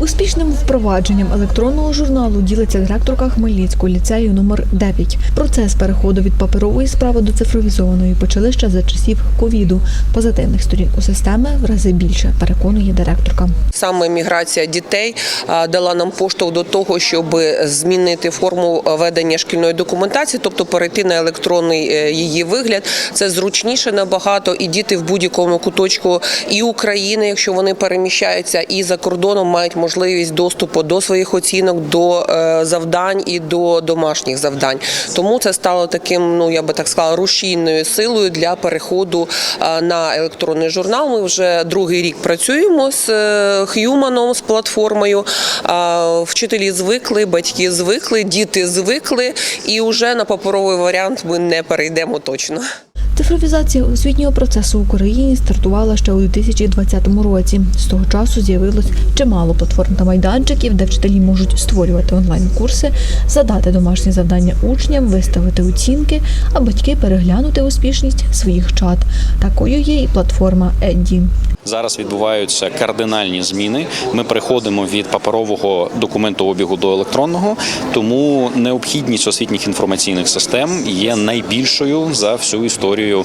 Успішним впровадженням електронного журналу ділиться директорка Хмельницького ліцею номер 9. Процес переходу від паперової справи до цифровізованої почали ще за часів ковіду. Позитивних сторін у системи в рази більше, переконує директорка. Саме міграція дітей дала нам поштовх до того, щоб змінити форму ведення шкільної документації, тобто перейти на електронний е, її вигляд. Це зручніше набагато, і діти в будь-якому куточку і України, якщо вони переміщаються, і за кордоном мають можливість доступу до своїх оцінок, до е, завдань і до домашніх завдань. Тому це стало таким, ну я би так сказала, рушійною силою для переходу е, на електронний журнал. Ми вже другий рік працюємо з е, Х'юманом, з платформою. Вчителі звикли, батьки звикли, діти звикли, і вже на паперовий варіант ми не перейдемо точно. Цифровізація освітнього процесу в Україні стартувала ще у 2020 році. З того часу з'явилось чимало платформ та майданчиків, де вчителі можуть створювати онлайн-курси, задати домашні завдання учням, виставити оцінки, а батьки переглянути успішність своїх чат. Такою є і платформа Едді. Зараз відбуваються кардинальні зміни. Ми переходимо від паперового документообігу до електронного, тому необхідність освітніх інформаційних систем є найбільшою за всю історію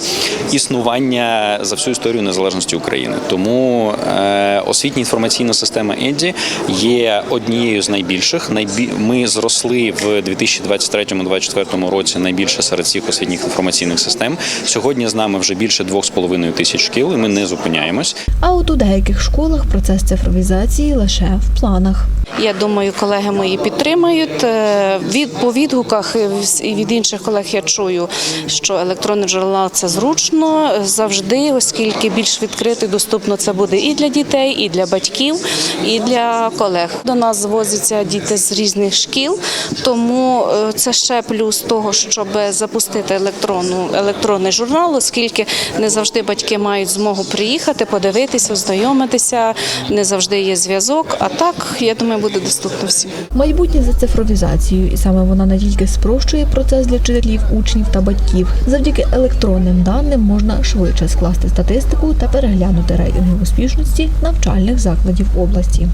існування за всю історію незалежності України. Тому е, освітня інформаційна система ЕДІ є однією з найбільших. Найбі... Ми зросли в 2023-2024 році найбільше серед всіх освітніх інформаційних систем. Сьогодні з нами вже більше 2,5 тисяч шкіл, і ми не зупиняємось. А от у деяких школах процес цифровізації лише в планах. Я думаю, колеги мої підтримають. Е, Від по відгуках і від інших колег я чую, що електронний журнал це зручно завжди, оскільки більш відкрито і доступно це буде і для дітей, і для батьків, і для колег. До нас звозяться діти з різних шкіл, тому е, це ще плюс того, щоб запустити електронну електронний журнал, оскільки не завжди батьки мають змогу приїхати, подивитися, ознайомитися. Не завжди є зв'язок. А так я думаю, буде доступно всім. Майбутнє за цифровізацією, і саме вона не тільки спрощує процес для вчителів, учнів та батьків. Завдяки електронним даним можна швидше скласти статистику та переглянути рейтинги успішності навчальних закладів області.